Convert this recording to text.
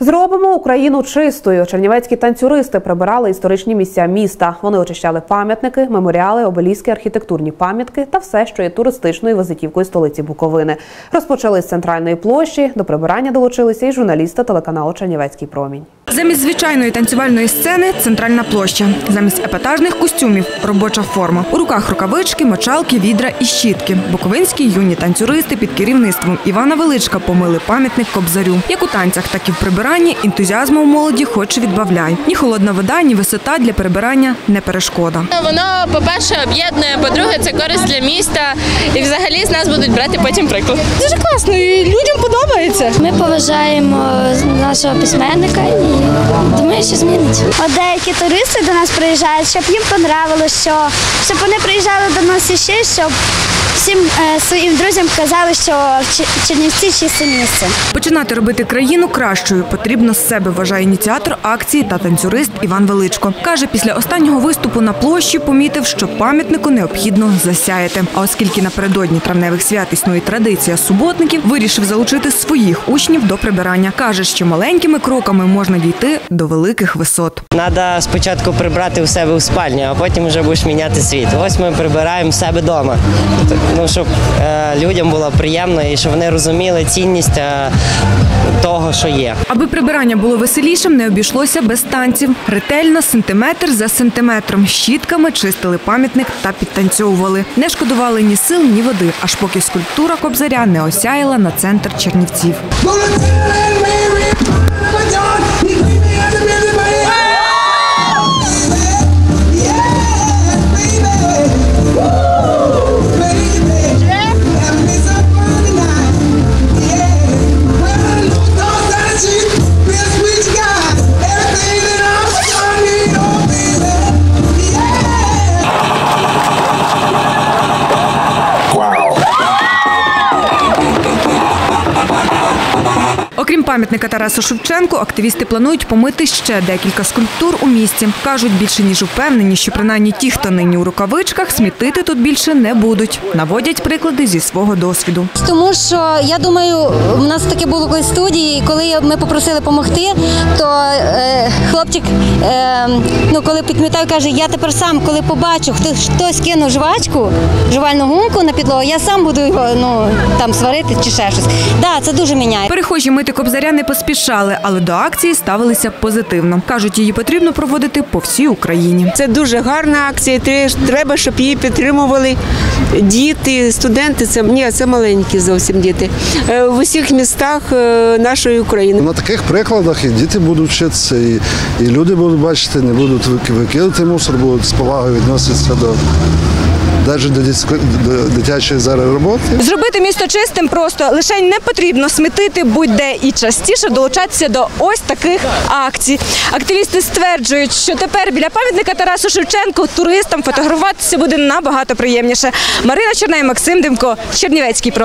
Зробимо Україну чистою. Чернівецькі танцюристи прибирали історичні місця міста. Вони очищали пам'ятники, меморіали, обеліски, архітектурні пам'ятки та все, що є туристичною визитівкою столиці Буковини. Розпочали з центральної площі. До прибирання долучилися і журналісти телеканалу Чернівецький промінь. Замість звичайної танцювальної сцени центральна площа. Замість епатажних костюмів робоча форма. У руках рукавички, мочалки, відра і щітки. Буковинські юні танцюристи під керівництвом Івана Величка помили пам'ятник Кобзарю. Як у танцях, так і в прибиранні ентузіазму у молоді хоч відбавляй. Ні холодна вода, ні висота для прибирання не перешкода. Воно, по-перше, об'єднує, по-друге, це користь для міста. І взагалі з нас будуть брати потім приклад. Дуже класно, і людям подобається. Ми поважаємо нашого письменника і думаю, що змінить. От деякі туристи до нас приїжджають, щоб їм понравилось, що щоб вони приїжджали до нас іще, щоб всім е, своїм друзям казали, що в Чернівці чисте місце. Починати робити країну кращою потрібно з себе, вважає ініціатор акції та танцюрист Іван Величко. Каже, після останнього виступу на площі помітив, що пам'ятнику необхідно засяяти. А оскільки напередодні травневих свят існує традиція суботників, вирішив залучити своїх учнів до прибирання. Каже, що маленькими кроками можна дійти до великих висот. Треба спочатку прибрати у себе в спальні, а потім вже будеш міняти світ. Ось ми прибираємо в себе вдома. Ну, щоб е, людям було приємно і щоб вони розуміли цінність е, того, що є. Аби прибирання було веселішим, не обійшлося без танців. Ретельно, сантиметр за сантиметром, щітками чистили пам'ятник та підтанцьовували. Не шкодували ні сил, ні води, аж поки скульптура Кобзаря не осяяла на центр Чернівців. Окрім пам'ятника Тарасу Шевченку, активісти планують помити ще декілька скульптур у місті. Кажуть, більше ніж упевнені, що принаймні ті, хто нині у рукавичках, смітити тут більше не будуть. Наводять приклади зі свого досвіду. Тому що я думаю, в нас таке було колись в студії, і коли ми попросили допомогти, то е, хлопчик, е, ну коли підмітав, каже, я тепер сам, коли побачу, хто хтось кинув жвачку, жувальну гумку на підлогу, я сам буду його ну там сварити чи ще щось. Да, це дуже міняє. Перехожі мити кобзаря не поспішали, але до акції ставилися позитивно. кажуть, її потрібно проводити по всій Україні. Це дуже гарна акція. Треба, щоб її підтримували діти, студенти. Це ні, це маленькі зовсім діти Е, в усіх містах е, нашої України. На таких прикладах і діти будуть вчитися, і, і люди будуть бачити, не будуть викидати мусор, будуть з повагою відноситися до навіть до, дитячої зараз роботи. Зробити місто чистим просто лише не потрібно смітити будь-де і частіше долучатися до ось таких акцій. Активісти стверджують, що тепер біля пам'ятника Тарасу Шевченку туристам фотографуватися буде набагато приємніше. Марина Чорней, Максим Демко, Чернівецький промінь.